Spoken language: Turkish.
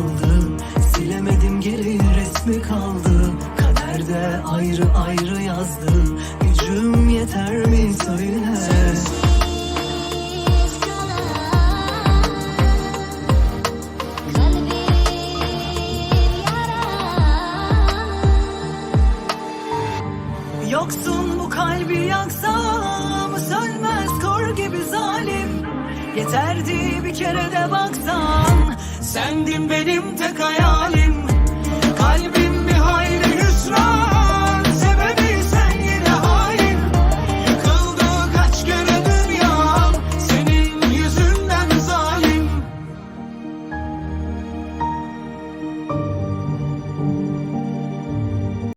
ahı kaldı? Silemedim geri resmi kaldı. Kaderde ayrı ayrı yazdı. Gücüm yeter mi söyle? Yoksun bu kalbi yaksam Sönmez kor gibi zalim. Yeterdi bir kere de baksan Sendin benim tek hayalim